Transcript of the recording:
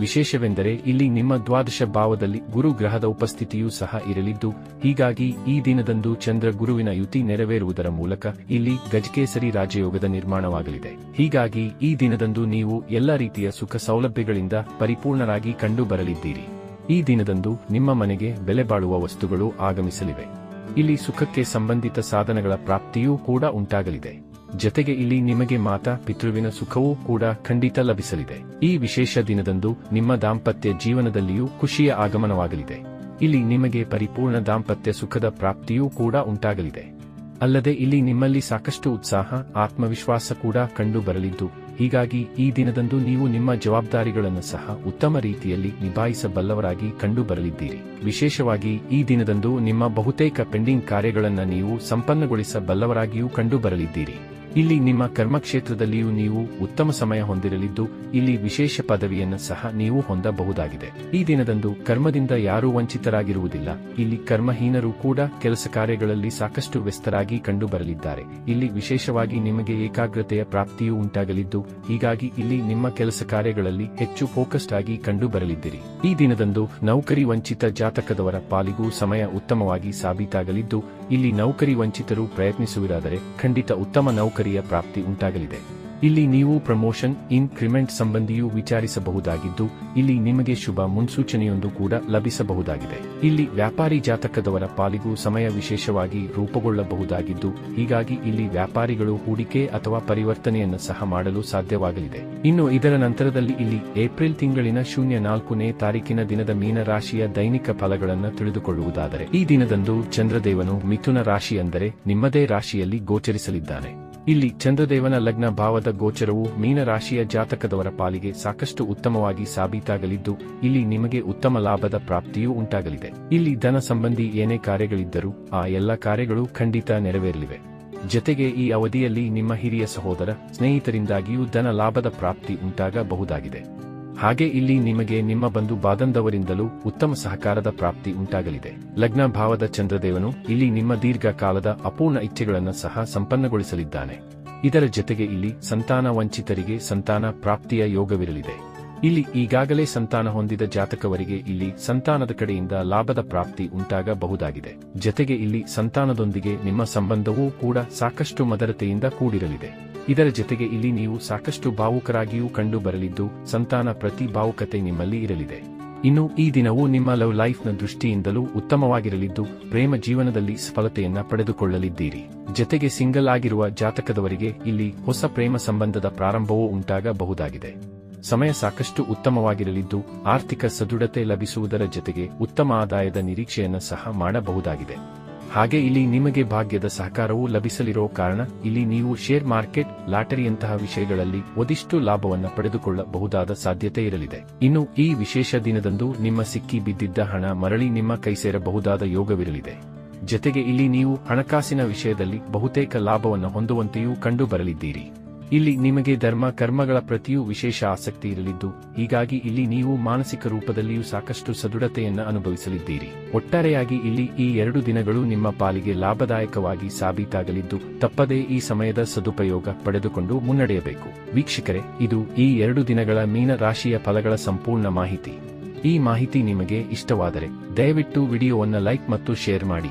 ವಿಶೇಷವೆಂದರೆ ಇಲ್ಲಿ ನಿಮ್ಮ ದ್ವಾದಶ ಭಾವದಲ್ಲಿ ಗುರು ಗ್ರಹದ ಉಪಸ್ಥಿತಿಯೂ ಸಹ ಇರಲಿದ್ದು, ಹೀಗಾಗಿ ಈ ದಿನದಂದು ಚಂದ್ರ ಗುರುವಿನ ಯುತಿ ನೆರವೇರುವುದರ ಮೂಲಕ ಇಲ್ಲಿ ಗಜಕೇಸರಿ ರಾಜಯೋಗದ ನಿರ್ಮಾಣವಾಗಲಿದೆ. ಹೀಗಾಗಿ ಈ ದಿನದಂದು ನೀವು ಎಲ್ಲ ರೀತಿಯ ಸುಖ ಸೌಲಭ್ಯಗಳಿಂದ ಪರಿಪೂರ್ಣರಾಗಿ ಕಂಡು ಬರಲಿದ್ದೀರಿ ಈ ದಿನದಂದು ನಿಮ್ಮ ಮನೆಗೆ ಬೆಲೆ ಬಾಳುವ ವಸ್ತುಗಳು ಆಗಮಿಸಲಿವೆ. ಇಲ್ಲಿ ಸುಖಕ್ಕೆ ಸಂಬಂಧಿತ ಸಾಧನಗಳ ಪ್ರಾಪ್ತಿಯೂ ಕೂಡ ಉಂಟಾಗಲಿದೆ. ಜತೆಗೆ ಇಲ್ಲಿ ನಿಮಗೆ ಮಾತಾ ಪಿತೃವಿನ ಸುಖವೂ ಕೂಡ ಖಂಡಿತ ಲಭಿಸಲಿದೆ. ಈ ವಿಶೇಷ ದಿನದಂದು ನಿಮ್ಮ ದಾಂಪತ್ಯ ಜೀವನದಲ್ಲಿಯೂ ಖುಷಿಯ ಆಗಮನವಾಗಲಿದೆ. ಇಲ್ಲಿ ನಿಮಗೆ ಪರಿಪೂರ್ಣ ದಾಂಪತ್ಯ ಸುಖದ ಪ್ರಾಪ್ತಿಯೂ ಕೂಡ ಉಂಟಾಗಲಿದೆ. ಅಲ್ಲದೆ ಇಲ್ಲಿ ನಿಮ್ಮಲ್ಲಿ ಸಾಕಷ್ಟು ಉತ್ಸಾಹ, ಆತ್ಮವಿಶ್ವಾಸ ಕೂಡ ಕಂಡು ಬರಲಿದ್ದು ಹೀಗಾಗಿ ಈ ದಿನದಂದು ನೀವು ನಿಮ್ಮ ಜವಾಬ್ದಾರಿಗಳನ್ನು ಸಹ ಉತ್ತಮ ರೀತಿಯಲ್ಲಿ ನಿಭಾಯಿಸಬಲ್ಲವರಾಗಿ ಕಂಡು ಬರಲಿದ್ದೀರಿ ವಿಶೇಷವಾಗಿ ಈ ದಿನದಂದು ನಿಮ್ಮ ಬಹುತೇಕ ಪೆಂಡಿಂಗ್ ಕಾರ್ಯಗಳನ್ನು ನೀವು ಸಂಪನ್ನಗೊಳಿಸಬಲ್ಲವರಾಗಿಯೂ ಕಂಡು ಬರಲಿದ್ದೀರಿ ಇಲ್ಲಿ ನಿಮ್ಮ ಕರ್ಮಕ್ಷೇತ್ರದಲ್ಲಿಯೂ ನೀವು ಉತ್ತಮ ಸಮಯ ಹೊಂದಿರಲಿದ್ದು, ಇಲ್ಲಿ ವಿಶೇಷ ಪದವಿಯನ್ನು ಸಹ ನೀವು ಹೊಂದಬಹುದಾಗಿದೆ. ಈ ದಿನದಂದು ಕರ್ಮದಿಂದ ಯಾರೂ ವಂಚಿತರಾಗಿರುವುದಿಲ್ಲ. ಇಲ್ಲಿ ಕರ್ಮಹೀನರು ಕೂಡ ಕೆಲಸ ಕಾರ್ಯಗಳಲ್ಲಿ ಸಾಕಷ್ಟು ವ್ಯಸ್ತರಾಗಿ ಕಂಡು ಬರಲಿದ್ದಾರೆ ಇಲ್ಲಿ ವಿಶೇಷವಾಗಿ ನಿಮಗೆ ಏಕಾಗ್ರತೆಯ ಪ್ರಾಪ್ತಿಯೂ ಉಂಟಾಗಲಿದ್ದು, ಹೀಗಾಗಿ ಇಲ್ಲಿ ನಿಮ್ಮ ಕೆಲಸ ಕಾರ್ಯಗಳಲ್ಲಿ ಹೆಚ್ಚು ಫೋಕಸ್ಡ್ ಆಗಿ ಕಂಡು ಬರಲಿದ್ದೀರಿ ಈ ದಿನದಂದು ನೌಕರಿ ವಂಚಿತ ಜಾತಕದವರ ಪಾಲಿಗೂ ಸಮಯ ಉತ್ತಮವಾಗಿ ಸಾಬೀತಾಗಲಿದ್ದು, ಇಲ್ಲಿ ನೌಕರಿ ವಂಚಿತರು ಪ್ರಯತ್ನಿಸುವುದಾದರೆ ಖಂಡಿತ ಉತ್ತಮ ನೌಕರಿಯ ಪ್ರಾಪ್ತಿ ಉಂಟಾಗಲಿದೆ. ಇಲ್ಲಿ ನೀವು ಪ್ರಮೋಷನ್, ಇನ್ಕ್ರಿಮೆಂಟ್ ಸಂಬಂಧಿಯೂ ವಿಚಾರಿಸಬಹುದಾಗಿದ್ದು, ಇಲ್ಲಿ ನಿಮಗೆ ಶುಭ ಮುನ್ಸೂಚನೆಯೊಂದು ಕೂಡ ಲಭಿಸಬಹುದಾಗಿದೆ. ಇಲ್ಲಿ ವ್ಯಾಪಾರಿ ಜಾತಕದವರ ಪಾಲಿಗೂ ಸಮಯ ವಿಶೇಷವಾಗಿ ರೂಪುಗೊಳ್ಳಬಹುದಾಗಿದ್ದು, ಹೀಗಾಗಿ ಇಲ್ಲಿ ವ್ಯಾಪಾರಿಗಳು ಹೂಡಿಕೆ ಅಥವಾ ಪರಿವರ್ತನೆಯನ್ನು ಸಹ ಮಾಡಲು ಸಾಧ್ಯವಾಗಲಿದೆ. ಇನ್ನು ಇದರ ನಂತರದಲ್ಲಿ ಇಲ್ಲಿ ಏಪ್ರಿಲ್ ತಿಂಗಳಿನ ಶೂನ್ಯ ನಾಲ್ಕನೇ ತಾರೀಕಿನ ದಿನದ ಮೀನರಾಶಿಯ ದೈನಿಕ ಫಲಗಳನ್ನು ತಿಳಿದುಕೊಳ್ಳುವುದಾದರೆ, ಈ ದಿನದಂದು ಚಂದ್ರದೇವನು ಮಿಥುನ ರಾಶಿ ಅಂದರೆ ನಿಮ್ಮದೇ ರಾಶಿಯಲ್ಲಿ ಗೋಚರಿಸಲಿದ್ದಾನೆ. ಇಲ್ಲಿ ಚಂದ್ರದೇವನ ಲಗ್ನ ಭಾವದ ಗೋಚರವು ಮೀನರಾಶಿಯ ಜಾತಕದವರ ಪಾಲಿಗೆ ಸಾಕಷ್ಟು ಉತ್ತಮವಾಗಿ ಸಾಬೀತಾಗಲಿದ್ದು, ಇಲ್ಲಿ ನಿಮಗೆ ಉತ್ತಮ ಲಾಭದ ಪ್ರಾಪ್ತಿಯೂ ಉಂಟಾಗಲಿದೆ. ಇಲ್ಲಿ ಧನ ಸಂಬಂಧಿ ಏನೇ ಕಾರ್ಯಗಳಿದ್ದರೂ, ಆ ಎಲ್ಲ ಕಾರ್ಯಗಳು ಖಂಡಿತ ನೆರವೇರಲಿವೆ. ಜತೆಗೆ ಈ ಅವಧಿಯಲ್ಲಿ ನಿಮ್ಮ ಹಿರಿಯ ಸಹೋದರ ಸ್ನೇಹಿತರಿಂದಾಗಿಯೂ ಧನ ಲಾಭದ ಪ್ರಾಪ್ತಿ ಉಂಟಾಗಬಹುದಾಗಿದೆ. ಹಾಗೆ ಇಲ್ಲಿ ನಿಮಗೆ ನಿಮ್ಮ ಬಂಧು ಬಾದಂದವರಿಂದಲೂ ಉತ್ತಮ ಸಹಕಾರದ ಪ್ರಾಪ್ತಿ ಉಂಟಾಗಲಿದೆ. ಲಗ್ನ ಭಾವದ ಚಂದ್ರದೇವನು ಇಲ್ಲಿ ನಿಮ್ಮ ದೀರ್ಘಕಾಲದ ಅಪೂರ್ಣ ಇಚ್ಛೆಗಳನ್ನು ಸಹ ಸಂಪನ್ನಗೊಳಿಸಲಿದ್ದಾನೆ. ಇದರ ಜತೆಗೆ ಇಲ್ಲಿ ಸಂತಾನ ವಂಚಿತರಿಗೆ ಸಂತಾನ ಪ್ರಾಪ್ತಿಯ ಯೋಗವಿರಲಿದೆ. ಇಲ್ಲಿ ಈಗಾಗಲೇ ಸಂತಾನ ಹೊಂದಿದ ಜಾತಕವರಿಗೆ ಇಲ್ಲಿ ಸಂತಾನದ ಕಡೆಯಿಂದ ಲಾಭದ ಪ್ರಾಪ್ತಿ ಉಂಟಾಗಬಹುದಾಗಿದೆ. ಜತೆಗೆ ಇಲ್ಲಿ ಸಂತಾನದೊಂದಿಗೆ ನಿಮ್ಮ ಸಂಬಂಧವೂ ಕೂಡ ಸಾಕಷ್ಟು ಮದರತೆಯಿಂದ ಕೂಡಿರಲಿದೆ. ಇದರ ಜೊತೆಗೆ ಇಲ್ಲಿ ನೀವು ಸಾಕಷ್ಟು ಭಾವುಕರಾಗಿಯೂ ಕಂಡು ಬರಲಿದ್ದು ಸಂತಾನ ಪ್ರತಿ ಭಾವುಕತೆ ನಿಮ್ಮಲ್ಲಿ ಇರಲಿದೆ. ಇನ್ನು ಈ ದಿನವು ನಿಮ್ಮ ಲವ್ ಲೈಫ್ನ ದೃಷ್ಟಿಯಿಂದಲೂ ಉತ್ತಮವಾಗಿರಲಿದ್ದು, ಪ್ರೇಮ ಜೀವನದಲ್ಲಿ ಸಫಲತೆಯನ್ನ ಪಡೆದುಕೊಳ್ಳಲಿದ್ದೀರಿ. ಜತೆಗೆ ಸಿಂಗಲ್ ಆಗಿರುವ ಜಾತಕದವರಿಗೆ ಇಲ್ಲಿ ಹೊಸ ಪ್ರೇಮ ಸಂಬಂಧದ ಪ್ರಾರಂಭವೂ ಉಂಟಾಗಬಹುದಾಗಿದೆ. ಸಮಯ ಸಾಕಷ್ಟು ಉತ್ತಮವಾಗಿರಲಿದ್ದು, ಆರ್ಥಿಕ ಸದೃಢತೆ ಲಭಿಸುವುದರ ಜತೆಗೆ ಉತ್ತಮ ಆದಾಯದ ನಿರೀಕ್ಷೆಯನ್ನು ಸಹ ಮಾಡಬಹುದಾಗಿದೆ. ಹಾಗೆ ಇಲ್ಲಿ ನಿಮಗೆ ಭಾಗ್ಯದ ಸಹಕಾರವೂ ಲಭಿಸಲಿರೋ ಕಾರಣ ಇಲ್ಲಿ ನೀವು ಶೇರ್ ಮಾರ್ಕೆಟ್, ಲಾಟರಿಯಂತಹ ವಿಷಯಗಳಲ್ಲಿ ಒದಿಷ್ಟು ಲಾಭವನ್ನು ಪಡೆದುಕೊಳ್ಳಬಹುದಾದ ಸಾಧ್ಯತೆ ಇರಲಿದೆ. ಇನ್ನು ಈ ವಿಶೇಷ ದಿನದಂದು ನಿಮ್ಮ ಸಿಕ್ಕಿ ಬಿದ್ದಿದ್ದ ಹಣ ಮರಳಿ ನಿಮ್ಮ ಕೈ ಸೇರಬಹುದಾದ ಯೋಗವಿರಲಿದೆ. ಜತೆಗೆ ಇಲ್ಲಿ ನೀವು ಹಣಕಾಸಿನ ವಿಷಯದಲ್ಲಿ ಬಹುತೇಕ ಲಾಭವನ್ನು ಹೊಂದುವಂತೆಯೂ ಕಂಡು ಬರಲಿದ್ದೀರಿ ಇಲ್ಲಿ ನಿಮಗೆ ಧರ್ಮ ಕರ್ಮಗಳ ಪ್ರತಿಯೂ ವಿಶೇಷ ಆಸಕ್ತಿ ಇರಲಿದ್ದು, ಹೀಗಾಗಿ ಇಲ್ಲಿ ನೀವು ಮಾನಸಿಕ ರೂಪದಲ್ಲಿಯೂ ಸಾಕಷ್ಟು ಸದೃಢತೆಯನ್ನು ಅನುಭವಿಸಲಿದ್ದೀರಿ. ಒಟ್ಟಾರೆಯಾಗಿ ಇಲ್ಲಿ ಈ ಎರಡು ದಿನಗಳು ನಿಮ್ಮ ಪಾಲಿಗೆ ಲಾಭದಾಯಕವಾಗಿ ಸಾಬೀತಾಗಲಿದ್ದು, ತಪ್ಪದೇ ಈ ಸಮಯದ ಸದುಪಯೋಗ ಪಡೆದುಕೊಂಡು ಮುನ್ನಡೆಯಬೇಕು. ವೀಕ್ಷಕರೇ, ಇದು ಈ ಎರಡು ದಿನಗಳ ಮೀನ ರಾಶಿಯ ಫಲಗಳ ಸಂಪೂರ್ಣ ಮಾಹಿತಿ. ಈ ಮಾಹಿತಿ ನಿಮಗೆ ಇಷ್ಟವಾದರೆ, ದಯವಿಟ್ಟು ವಿಡಿಯೋವನ್ನು ಲೈಕ್ ಮತ್ತು ಶೇರ್ ಮಾಡಿ.